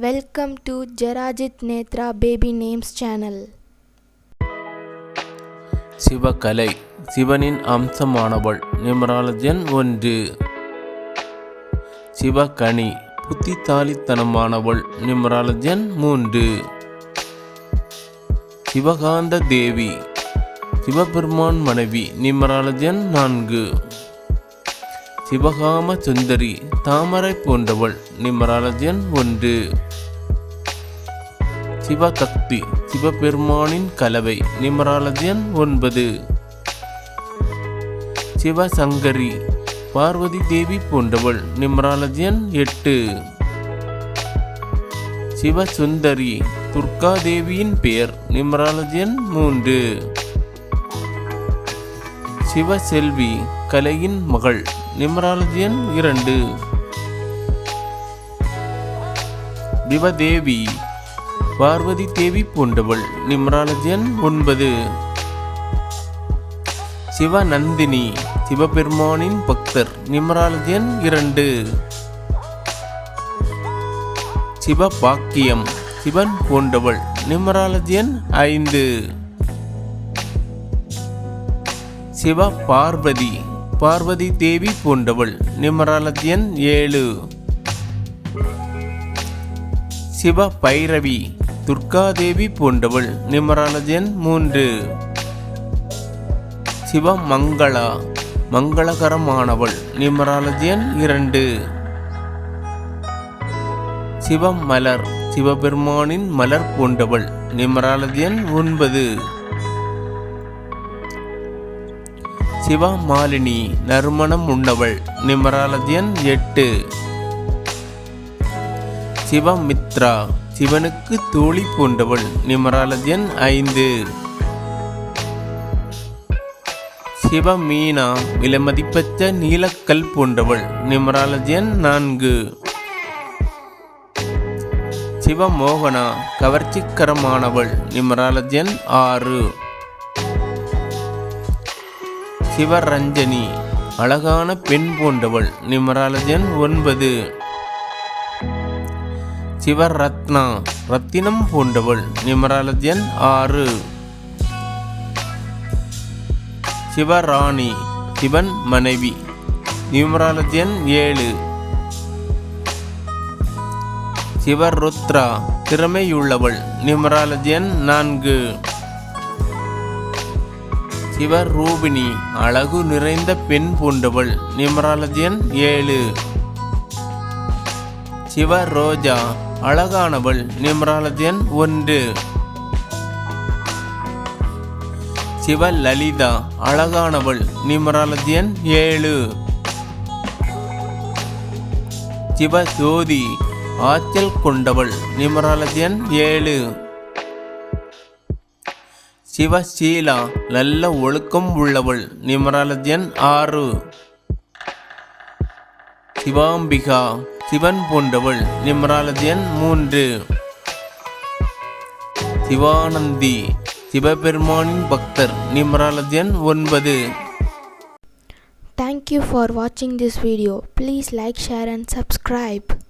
Welcome to ஜெராஜித் Netra baby names channel Sivakalai சிவனின் அம்சமானவள் நிமராலஜன் ஒன்று. சிவகனி புத்திசாலித்தனமானவள் நிமராலஜன் மூன்று. சிவகாந்த தேவி சிவபெருமான் மனைவி நிமராலஜன் நான்கு. சிவகாம சுந்தரி தாமரை போன்றவள் நிமராலஜன் ஒன்று. சிவசக்தி சிவபெருமானின் கலவை நிமராலஜன் ஒன்பது. சிவசங்கரி பார்வதி தேவி போன்றவள் நிமராலஜன் எட்டு. சிவசுந்தரி துர்கா தேவியின் பெயர் நிமராலஜன் மூன்று. சிவசெல்வி கலையின் மகள் நிமராலஜன் இரண்டு. விவதேவி பார்வதி தேவி போன்றவள். நிம்ராலஜன் ஒன்பது. சிவநந்தினி சிவபெருமானின் பக்தர். நிம்ராலஜன் இரண்டு. சிவபாக்கியம் சிவன் போன்றவள். நிமராலஜன் ஐந்து. சிவ பார்வதி பார்வதி தேவி போன்றவள். நிமராலஜன் ஏழு. சிவ பைரவி துர்காதேவி போன்றவள். நிமராலஜன் மூன்று. சிவ மங்களா மங்களகரமானவள். நிமராலஜன் இரண்டு. சிவ மலர் சிவபெருமானின் மலர் போன்றவள். நிமராலஜன் ஒன்பது. சிவ மாலினி நறுமணம் உண்டவள் நிமராலதியன் எட்டு. சிவமித்ரா சிவனுக்கு தோழி போன்றவள் நிமராலதியன் ஐந்து. சிவமீனா விலைமதிப்பற்ற நீலக்கல் போன்றவள் நிமராலஜன் நான்கு. சிவமோகனா கவர்ச்சிக்கரமானவள் நிமராலஜன் ஆறு. சிவரஞ்சனி. அழகான பெண் போன்றவள். நிமராலஜன் ஒன்பது. சிவரத்னா ரத்தினம் போன்றவள். நிமராலஜன் ஆறு. சிவராணி சிவன் மனைவி. நிமராலஜன் ஏழு. சிவருத்ரா திறமையுள்ளவள். நிமராலஜன் நான்கு. சிவரூபிணி அழகு நிறைந்த பெண் பூண்டவள் நிமராலஜன் ஏழு. சிவ ரோஜா அழகானவள் நிமராலஜன் ஒன்று. சிவ லலிதா அழகானவள் நிமராலஜன் ஏழு. சிவ ஜோதி ஆற்றல் கொண்டவள் நிமராலஜன் ஏழு. சிவசீலா நல்ல ஒழுக்கம் உள்ளவள். நிமராலஜன் ஆறு. சிவாம்பிகா சிவன் போன்றவள். நிமராலஜன் மூன்று. சிவானந்தி சிவபெருமானின் பக்தர். நிமராலஜன் ஒன்பது. தேங்க்யூ ஃபார் வாட்சிங் this video please like share and subscribe.